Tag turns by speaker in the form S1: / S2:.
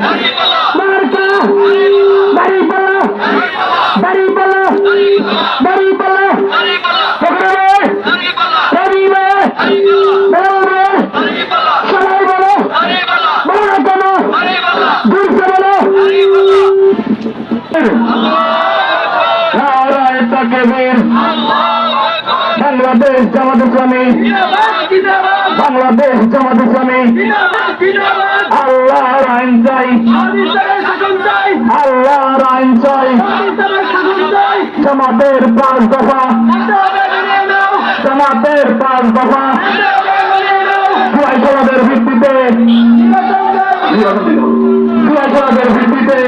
S1: মার্কা দাড়িপালা দাড়িপালা দাড়িপালা পকড়ে রবিবে বেলবে সবাই বলো বলো না কেন ঘুরতে বলো বাংলাদেশ জামাত ইসলামী বাংলাদেশ জামাত ইসলামী আর আইন চাই। আল্লাহর আইন চাই। জামাতের পাঁচ দফা। জামাতের পাঁচ দফা। সমাজের ভিত্তিতে। ভিত্তিতে।